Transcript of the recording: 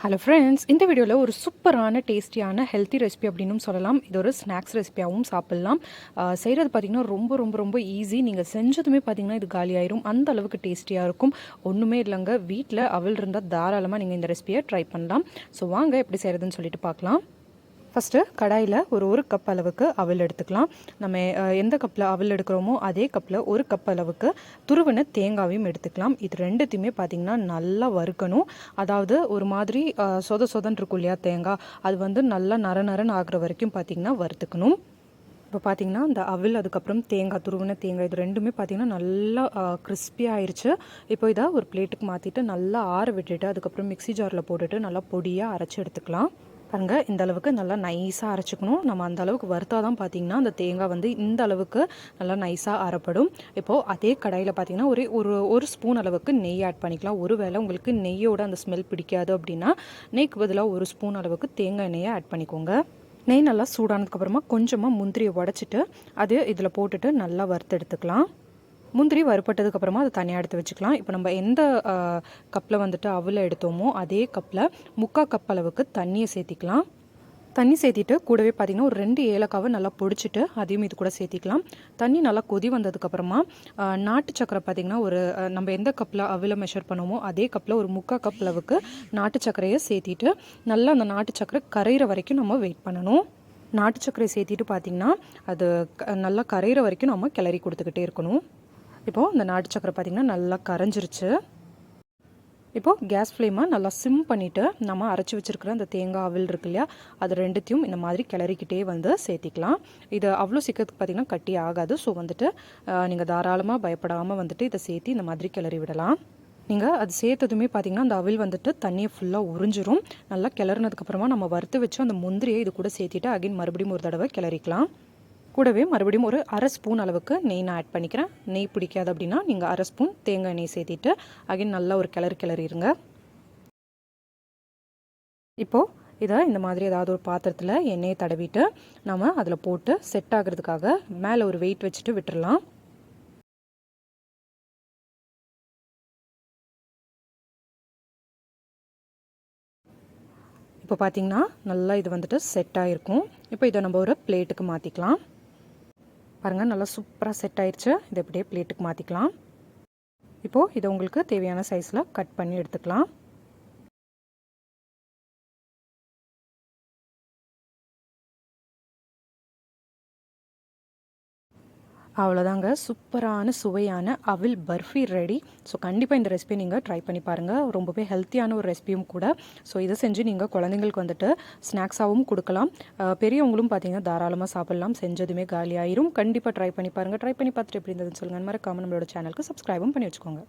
Hello friends இந்த வீடியோவில் ஒரு சூப்பரான டேஸ்டியான ஹெல்த்தி ரெசிபி அப்படின்னும் சொல்லலாம். இது ஒரு ஸ்நாக்ஸ் ரெசிபியாகவும் சாப்பிட்லாம். செய்கிறது பார்த்திங்கன்னா ரொம்ப ரொம்ப ரொம்ப ஈஸி நீங்கள் செஞ்சதுமே பார்த்திங்கன்னா இது காலியாயிரும். அந்த அளவுக்கு டேஸ்டியாக இருக்கும். ஒன்றுமே இல்லைங்க. வீட்டில் அவள் இருந்தால் தாராளமாக நீங்கள் இந்த ரெசிபியை ட்ரை பண்ணலாம். ஸோ வாங்க எப்படி செய்கிறதுன்னு சொல்லிட்டு பார்க்கலாம் ஃபஸ்ட்டு கடாயில் ஒரு ஒரு கப் அளவுக்கு அவல் எடுத்துக்கலாம். நம்ம எந்த கப்பில் அவல் எடுக்கிறோமோ அதே கப்பில் ஒரு கப் அளவுக்கு துருவின தேங்காவையும் எடுத்துக்கலாம். இது ரெண்டுத்தையுமே பார்த்திங்கன்னா நல்லா வறுக்கணும். அதாவது ஒரு மாதிரி சொத சொதன் இருக்கும் இல்லையா தேங்காய் அது வந்து நல்லா நர நரன்னு ஆகிற வரைக்கும் பார்த்திங்கன்னா வறுத்துக்கணும். இப்போ பார்த்தீங்கன்னா இந்த அவில் அதுக்கப்புறம் தேங்காய் துருவின தேங்காய் இது ரெண்டுமே பார்த்தீங்கன்னா நல்லா கிறிஸ்பி ஆயிருச்சு. இப்போ இதை ஒரு பிளேட்டுக்கு மாற்றிட்டு நல்லா ஆற விட்டுட்டு அதுக்கப்புறம் மிக்ஸி ஜாரில் போட்டுட்டு நல்லா பொடியாக அரைச்சி எடுத்துக்கலாம். பாருங்க இந்த அளவுக்கு நல்லா நைஸாக அரைச்சிக்கணும். நம்ம அந்த அளவுக்கு வறுத்தா தான் பார்த்தீங்கன்னா அந்த தேங்காய் வந்து இந்த அளவுக்கு நல்லா நைஸாக அரைப்படும். இப்போது அதே கடாயில் பார்த்தீங்கன்னா ஒரு ஒரு ஒரு ஸ்பூன் அளவுக்கு நெய் ஆட் பண்ணிக்கலாம். ஒருவேளை உங்களுக்கு நெய்யோட அந்த ஸ்மெல் பிடிக்காது அப்படின்னா நெய்க்கு பதிலாக ஒரு ஸ்பூன் அளவுக்கு தேங்காய் எண்ணெயை ஆட் பண்ணிக்கோங்க. நெய் நல்லா சூடானதுக்கப்புறமா கொஞ்சமாக முந்திரியை உடச்சிட்டு அது இதில் போட்டுட்டு நல்லா வறுத்து எடுத்துக்கலாம். முந்திரி வறுப்பட்டதுக்கு அப்புறமா அதை தனியாக எடுத்து வச்சுக்கலாம். இப்போ நம்ம எந்த கப்பில் வந்துட்டு அவல எடுத்தோமோ அதே கப்பில் முக்கால் கப் அளவுக்கு தண்ணியை சேர்த்திக்கலாம் தண்ணி சேர்த்திட்டு கூடவே பார்த்திங்கன்னா ஒரு ரெண்டு ஏலக்காவை நல்லா பொடிச்சிட்டு அதையும் இது கூட சேர்த்திக்கலாம் தண்ணி நல்லா கொதி வந்ததுக்கப்புறமா நாட்டு சக்கரை பார்த்திங்கன்னா ஒரு நம்ம எந்த கப்பில் அவில மெஷர் பண்ணுவோமோ அதே கப்பில் ஒரு முக்கால் கப் அளவுக்கு நாட்டு சக்கரையை சேர்த்திட்டு நல்லா அந்த நாட்டு சக்கரை கரையிற வரைக்கும் நம்ம வெயிட் பண்ணணும். நாட்டு சக்கரை சேர்த்திட்டு பார்த்திங்கன்னா அது க- நல்லா கரையிற வரைக்கும் நம்ம கிளறி கொடுத்துக்கிட்டே இருக்கணும். இப்போது இந்த நாட்டு சக்கரை பார்த்திங்கன்னா நல்லா கரைஞ்சிருச்சு. இப்போது கேஸ் ஃப்ளேமை நல்லா சிம் பண்ணிவிட்டு நம்ம அரைச்சி வச்சிருக்கிற அந்த தேங்காய் அவில் இருக்கு இல்லையா அது ரெண்டுத்தையும் இந்த மாதிரி கிளறிக்கிட்டே வந்து சேர்த்திக்கலாம். இது அவ்வளோ சீக்கிரத்துக்கு பார்த்திங்கன்னா கட்டி ஆகாது. ஸோ வந்துட்டு நீங்கள் தாராளமாக பயப்படாமல் வந்துட்டு இதை சேர்த்து இந்த மாதிரி கிளறி விடலாம். நீங்கள் அது சேர்த்ததுமே பார்த்தீங்கன்னா அந்த அவில் வந்துட்டு தண்ணியை ஃபுல்லாக உறிஞ்சிரும். நல்லா கிளறினதுக்கப்புறமா நம்ம வறுத்து வச்சு அந்த முந்திரியை இது கூட சேர்த்திட்டு அகைன் மறுபடியும் ஒரு தடவை கிளறிக்கலாம். கூடவே மறுபடியும் ஒரு அரை ஸ்பூன் அளவுக்கு நெய் நான் ஆட் பண்ணிக்கிறேன். நெய் பிடிக்காது அப்படின்னா நீங்கள் அரை ஸ்பூன் தேங்காய் எண்ணெய் சேர்த்திட்டு அகைன் நல்லா ஒரு கிளறு கிளறிடுங்க இப்போது இதை இந்த மாதிரி ஏதாவது ஒரு பாத்திரத்தில் எண்ணெயை தடவிட்டு நம்ம அதில் போட்டு செட் ஆகிறதுக்காக மேலே ஒரு வெயிட் வச்சுட்டு விட்டுறலாம். இப்போ பார்த்தீங்கன்னா நல்லா இது வந்துட்டு செட் ஆகிருக்கும் இப்போ இதை நம்ம ஒரு பிளேட்டுக்கு மாற்றிக்கலாம் பாருங்கள் நல்லா சூப்பராக செட் ஆயிடுச்சு இதை அப்படியே பிளேட்டுக்கு மாற்றிக்கலாம் இப்போது இதை உங்களுக்கு தேவையான சைஸில் கட் பண்ணி எடுத்துக்கலாம். அவ்வளோதாங்க சூப்பரான சுவையான அவில் பர்ஃபி ரெடி. ஸோ கண்டிப்பாக இந்த ரெசிபி நீங்கள் ட்ரை பண்ணி பாருங்கள் ரொம்பவே ஹெல்த்தியான ஒரு ரெசிபியும் கூட. ஸோ இதை செஞ்சு நீங்கள் குழந்தைங்களுக்கு வந்துட்டு ஸ்நாக்ஸாகவும் கொடுக்கலாம். பெரியவங்களும் பார்த்தீங்கன்னா தாராளமாக சாப்பிட்லாம். செஞ்சதுமே காலியாயிரும். கண்டிப்பாக ட்ரை பண்ணி பாருங்கள் ட்ரை பண்ணி பார்த்துட்டு எப்படி இருந்ததுன்னு சொல்லுங்கள் மறக்காமல் நம்மளோட சேனலுக்கு சப்ஸ்கிரைபும் பண்ணி வச்சுக்கோங்க.